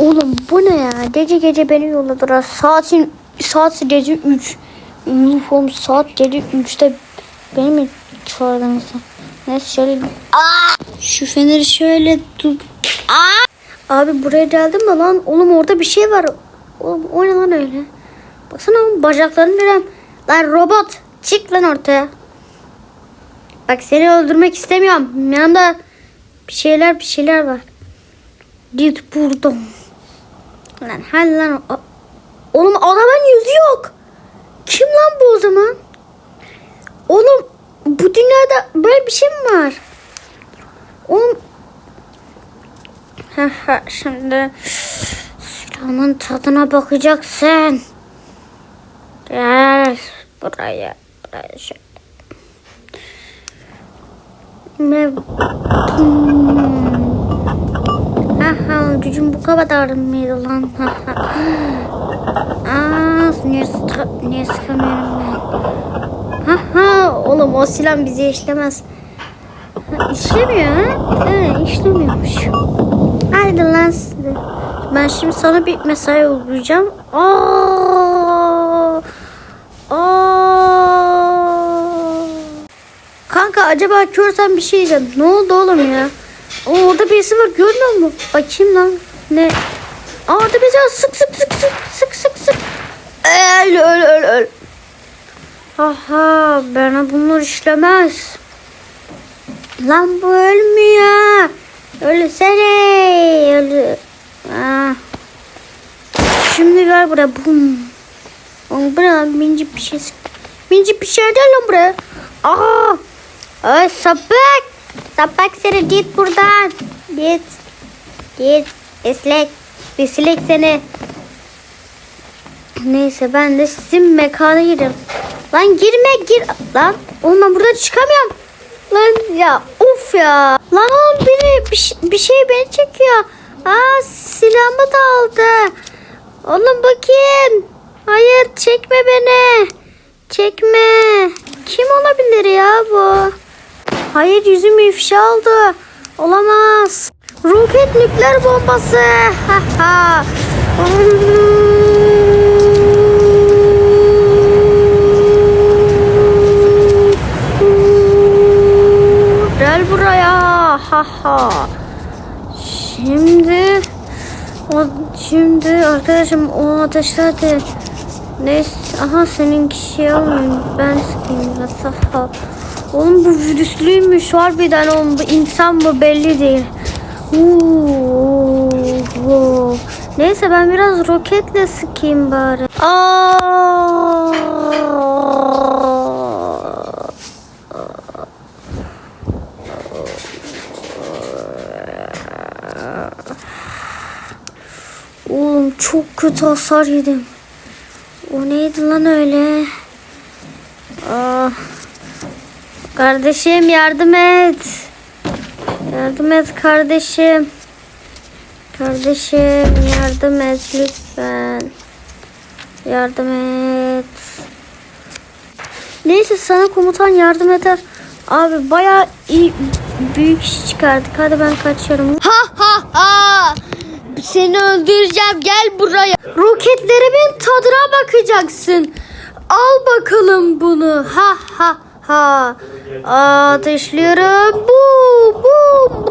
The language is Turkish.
Oğlum bu ne ya? Gece gece beni yolladılar. Saatin saat gece 3. Uniform saat gece 3'te beni mi çağırdınız? Neyse şöyle Aa! Şu feneri şöyle tut. Aa! Abi buraya geldin mi lan? Oğlum orada bir şey var. Oğlum o lan öyle? Baksana oğlum bacaklarını nerem? Lan robot çık lan ortaya. Bak seni öldürmek istemiyorum. Yanında bir şeyler bir şeyler var. Git buradan. Lan hadi lan. Oğlum adamın yüzü yok. Kim lan bu o zaman? Oğlum bu dünyada böyle bir şey mi var? Oğlum. Şimdi silahımın tadına bakacaksın. Gel buraya. Buraya şöyle. Ne? Gücüm bu kadar mıydı lan? Aa, niye, niye sıkamıyorum ben? Haha oğlum o silah bizi işlemez. Ha, işlemiyor ha? He işlemiyormuş. Haydi lan size. Ben şimdi sana bir mesai yollayacağım. Aa! Aa! Kanka acaba körsen bir şey diyeceğim. Ne oldu oğlum ya? Orada birisi var görmüyor musun? Bakayım lan. Ne? Aa, orada birisi var. Sık sık sık sık sık sık sık. Öl öl öl öl. Aha bana bunlar işlemez. Lan bu ölmüyor. Ölsene. Ölü. Ah. Şimdi gel buraya. Bum. Oğlum bu ne lan? Mincik bir şey. Mincik bir şey değil lan buraya. Aa. Ay sapık. Sapık seni git buradan. Git. Git. Eslek. Eslek seni. Neyse ben de sizin mekana girelim. Lan girme gir. Lan oğlum ben buradan çıkamıyorum. Lan ya of ya. Lan oğlum beni bir, bir şey beni çekiyor. Aa silahımı da aldı. Oğlum bakayım. Hayır çekme beni. Çekme. Kim olabilir ya bu? Hayır yüzümü ifşa oldu. Olamaz. Roket nükleer bombası. Ha. Gel buraya. Ha. Şimdi o şimdi arkadaşım o ateşlerde neyse aha senin şey olmuyor ben sıkayım ha. Oğlum bu virüslüymüş harbiden oğlum bu insan mı belli değil. Oo. Neyse ben biraz roketle sıkayım bari. Aa! Oğlum çok kötü hasar yedim. O neydi lan öyle? Ah. Kardeşim yardım et. Yardım et kardeşim. Kardeşim yardım et lütfen. Yardım et. Neyse sana komutan yardım eder. Abi baya iyi büyük iş çıkardık. Hadi ben kaçıyorum. Ha ha ha. Seni öldüreceğim. Gel buraya. Roketlerimin tadına bakacaksın. Al bakalım bunu. Ha ha ha. Ateşliyorum. Bu bu.